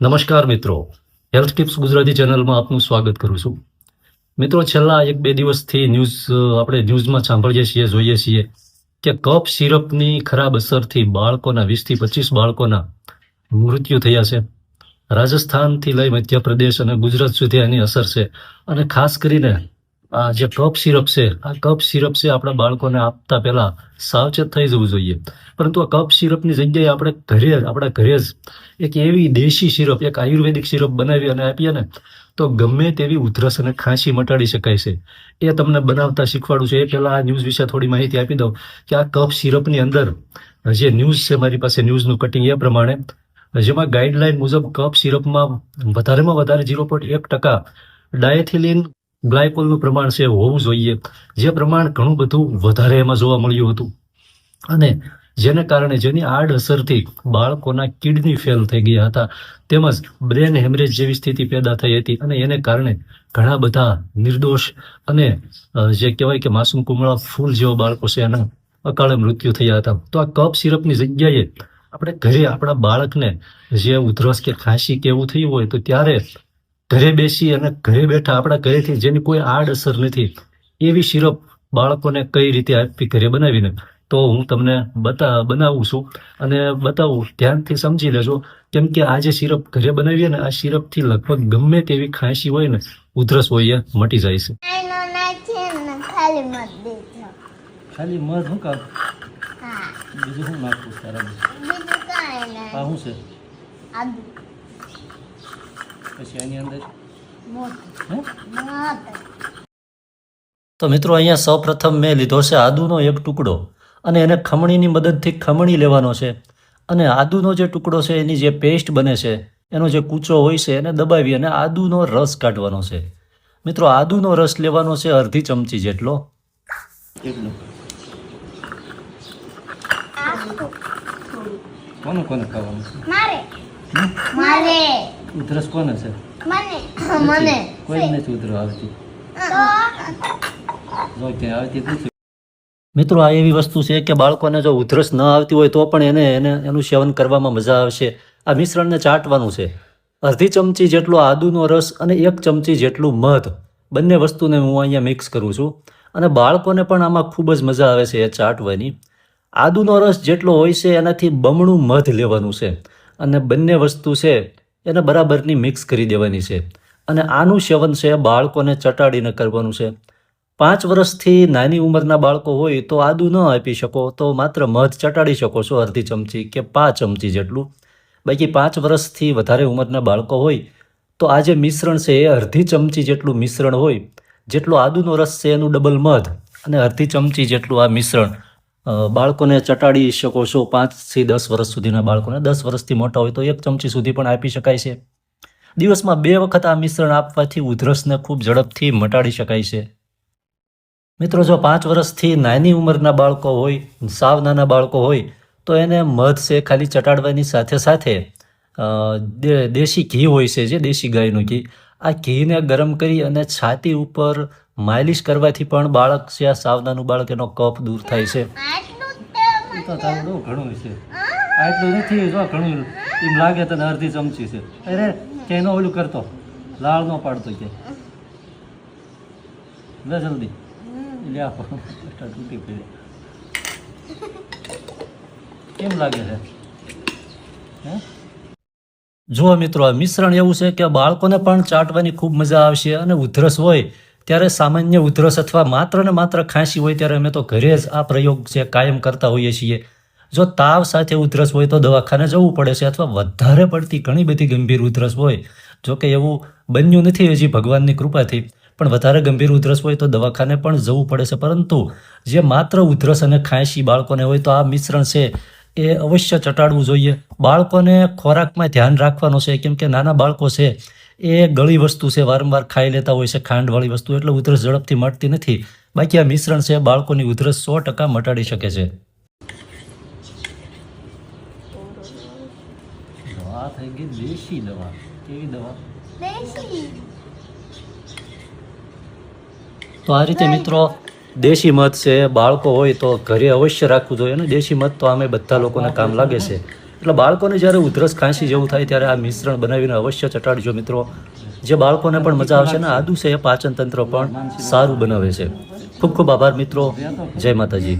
નમસ્કાર મિત્રો. Health tips Gujarati ચેનલમાં આપનું સ્વાગત કરું છું. મિત્રો, છેલ્લા એક બે દિવસથી ન્યૂઝ આપણે ન્યૂઝમાં સાંભળીએ છીએ, જોઈએ છીએ કે કફ સિરપની ખરાબ અસરથી બાળકોના વીસથી પચીસ બાળકોના મૃત્યુ થયા છે. રાજસ્થાનથી લઈ મધ્યપ્રદેશ અને ગુજરાત સુધી એની અસર છે. અને ખાસ કરીને જે કફ સિરપ છે, આ કફ સિરપ છે આપણા બાળકોને આપતા પહેલા સાવચેત થઈ જવું જોઈએ. પરંતુ આ કફ સિરપની જગ્યાએ આપણે ઘરે, આપણા ઘરે જ એક એવી દેશી સિરપ, એક આયુર્વેદિક સિરપ બનાવી અને આપીએ ને, તો ગમે તેવી ઉધરસ અને ખાંસી મટાડી શકાય છે. એ તમને બનાવતા શીખવાડું છે. એ પહેલાં આ ન્યૂઝ વિશે થોડી માહિતી આપી દઉં કે આ કફ સિરપની અંદર જે ન્યૂઝ છે, મારી પાસે ન્યૂઝનું કટિંગ એ પ્રમાણે, જેમાં ગાઈડલાઈન મુજબ કફ સિરપમાં વધારેમાં વધારે ઝીરો પોઈન્ટ એક ટકા ડાયથિલિન ગ્લાયકોલનું પ્રમાણ છે હોવું જોઈએ. જે પ્રમાણ ઘણું બધું વધારે એમાં જોવા મળ્યું હતું. અને જેને કારણે જેની આડઅસરથી બાળકોના કિડની ફેલ થઈ ગયા હતા. તેમજ બ્રેન હેમરેજ જેવી સ્થિતિ પેદા થઈ હતી અને એને કારણે ઘણા બધા નિર્દોષ અને જે કહેવાય કે માસુમ કુમળા ફૂલ જેવા બાળકો છે એના અકાળે મૃત્યુ થયા હતા. તો આ કફ સિરપની જગ્યાએ આપણે ઘરે આપણા બાળકને જે ઉધરસ કે ખાંસી કે એવું થયું હોય તો ત્યારે ઘરે બેસી અને ઘરે બેઠા આપણા ઘરેથી જેની કોઈ આડઅસર નથી એવી સિરપ બાળકોને કઈ રીતે આપવી ઘરે બનાવીને? તો હું તમને બતા બનાવું છું અને બતાવું ધ્યાનથી સમજી લેજો. કેમ કે આ જે સિરપ ઘરે બનાવીએ ને આ સિરપથી લગભગ ગમે તેવી ખાંસી હોય ને ઉધરસ હોય એ મટી જાય છે. ખાલી મધ શું કામ બીજું શું નાખવું સારા. બીજું શું છે? પછી આની અંદર? તો મિત્રો અહીંયા સૌપ્રથમ મેં લીધો છે આદુનો એક ટુકડો અને એને ખમણીની મદદથી ખમણી લેવાનો છે. અને આદુનો જે ટુકડો છે એની જે પેસ્ટ બને છે એનો જે કૂચો હોય છે એને દબાવી અને આદુનો રસ કાઢવાનો છે. મિત્રો આદુનો રસ લેવાનો છે અડધી ચમચી જેટલો. કોનું કોને ખાવાનું છે? મારે. મારે. ઉધરસ કોને છે? મને. મને. નથી ઉધરો આવતી. તો? મિત્રો આ એવી વસ્તુ છે કે બાળકોને જો ઉધરસ ન આવતી હોય તો પણ એને એને એનું સેવન કરવામાં મજા આવશે. આ મિશ્રણને ચાટવાનું છે. અડધી ચમચી જેટલો આદુનો રસ અને એક ચમચી જેટલું મધ. બંને વસ્તુને હું અહીંયા મિક્સ કરું છું. અને બાળકોને પણ આમાં ખૂબ જ મજા આવે છે એ ચાટવાની. આદુનો રસ જેટલો હોય છે એનાથી બમણું મધ લેવાનું છે. અને બંને વસ્તુ છે એને બરાબરની મિક્સ કરી દેવાની છે. અને આનું સેવન છે બાળકોને ચટાડીને કરવાનું છે. પાંચ વર્ષથી નાની ઉંમરના બાળકો હોય તો આદુ ન આપી શકો, તો માત્ર મધ ચટાડી શકો છો અડધી ચમચી કે પાંચ ચમચી જેટલું. બાકી પાંચ વર્ષથી વધારે ઉંમરના બાળકો હોય તો આ જે મિશ્રણ છે એ અડધી ચમચી જેટલું મિશ્રણ હોય, જેટલો આદુનો રસ છે એનું ડબલ મધ અને અડધી ચમચી જેટલું આ મિશ્રણ. બાળકોને ચટાડી શકો છો પાંચથી દસ વર્ષ સુધીના બાળકોને. દસ વર્ષથી મોટા હોય તો એક ચમચી સુધી પણ આપી શકાય છે. દિવસમાં બે વખત આ મિશ્રણ આપવાથી ઉધરસને ખૂબ ઝડપથી મટાડી શકાય છે. મિત્રો, જો પાંચ વર્ષથી નાની ઉંમરના બાળકો હોય સાવ નાના બાળકો હોય, તો એને મધ છે ખાલી ચટાડવાની સાથે સાથે દેશી ઘી હોય છે જે, દેશી ગાયનું ઘી. આ ઘીને ગરમ કરી અને છાતી ઉપર માલિશ કરવાથી પણ બાળક છે આ સાવનાનું બાળક એનો કફ દૂર થાય છે. બહુ ઘણું છે. આટલું નથી જો ઘણું એમ લાગે તને અડધી ચમચી છે. અરે કેનો ઓલું કરતો? લાળ ન પાડતો કે. લે જલ્દી. લે આપો તૂટી પડી કેમ લાગે છે? હે? જુઓ મિત્રો, આ મિશ્રણ એવું છે કે બાળકોને પણ ચાટવાની ખૂબ મજા આવશે અને ઉધરસ હોય ત્યારે સામાન્ય ઉધરસ અથવા માત્ર ને માત્ર ખાંસી હોય ત્યારે અમે તો ઘરે જ આ પ્રયોગ છે કાયમ કરતા હોઈએ છીએ. જો તાવ સાથે ઉધરસ હોય તો દવાખાને જવું પડે છે અથવા વધારે પડતી ઘણી બધી ગંભીર ઉધરસ હોય. જો કે એવું બન્યું નથી હજી ભગવાનની કૃપાથી, પણ વધારે ગંભીર ઉધરસ હોય તો દવાખાને પણ જવું પડે છે. પરંતુ જે માત્ર ઉધરસ અને ખાંસી બાળકોને હોય તો આ મિશ્રણ છે એ અવશ્ય ચટાડવું જોઈએ. બાળકોને ખોરાકમાં ધ્યાન રાખવાનું છે કેમ કે નાના બાળકો છે એ ગળી વસ્તુ છે વારંવાર ખાઈ લેતા હોય છે ખાંડવાળી વસ્તુ એટલે ઉધરસ ઝડપથી મટતી નથી. બાકી આ મિશ્રણ છે બાળકોની ઉધરસ સો ટકા મટાડી શકે છે. આ થઈ ગઈ દેશી દવા. કેવી દવા? તો આ રીતે મિત્રો દેશી મધ છે, બાળકો હોય તો ઘરે અવશ્ય રાખવું જોઈએ અને દેશી મધ તો અમે બધા લોકોને કામ લાગે છે. એટલે બાળકોને જ્યારે ઉધરસ ખાંસી જેવું થાય ત્યારે આ મિશ્રણ બનાવીને અવશ્ય ચટાડજો મિત્રો. જે બાળકોને પણ મજા આવશે ને આદુ છે એ પાચન તંત્ર પણ સારું બનાવે છે. ખૂબ ખૂબ આભાર મિત્રો. જય માતાજી.